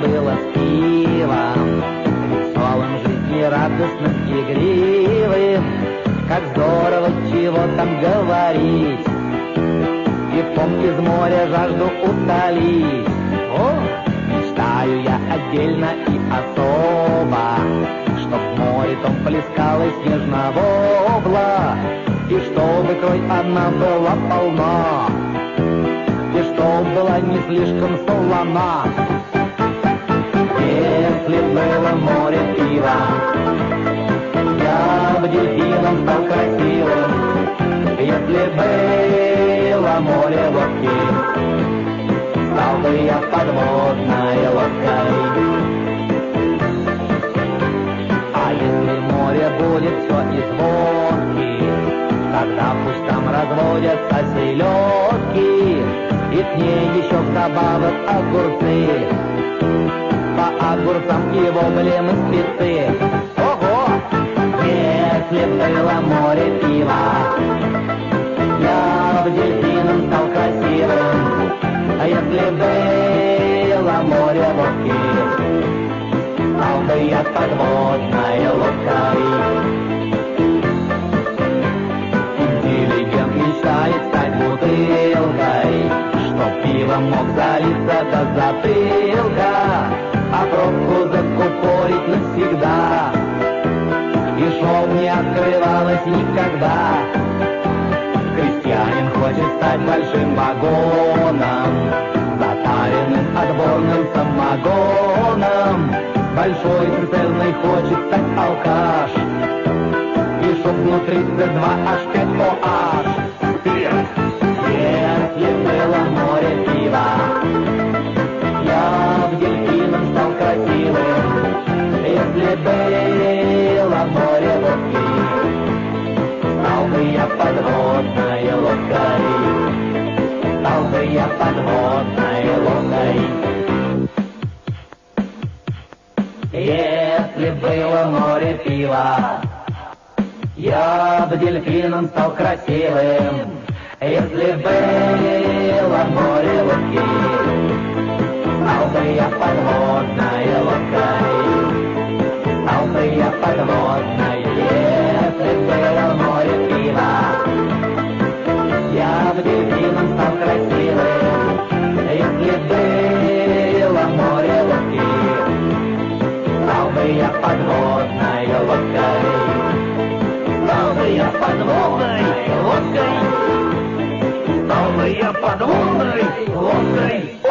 было с пивом, солом жизни радостным игривым, Как здорово, чего там говорить, И пом из моря жажду утолить. О, мечтаю я отдельно и особо, Чтоб море том плескалось нежного обла, И чтобы крой одна была полна, И чтоб была не слишком солона. Если было море пива, Я бы дельфином стал красивым. Если было море водки, Стал бы я подводной лодкой. А если море будет все из водки, Тогда пусть там разводятся селедки, И к ней еще вдобавок огурцы. Огурцам и воблем и спецы. Ого! Если было море пива, Я бы дельфином стал красивым. А если было море водки, Стал бы я подводной лодкой. Интеллигент мечтает стать бутылкой, Чтоб пивом мог залиться до затылка, никогда. Крестьянин хочет стать большим вагоном, Затаренным отборным самогоном. Большой цистерной хочет стать алкаш, И чтоб внутри Т2 аж 5 OH. Вперед! Если было море пива, Я в дельфином стал красивым. Если было я подводной лодкой, Стал бы я подводной лодкой. Если было море пива, Я бы дельфином стал красивым. Если было море лодки, Стал бы я подводной я подводной лодкой, бы я подводной лодкой, бы я подводной лодкой.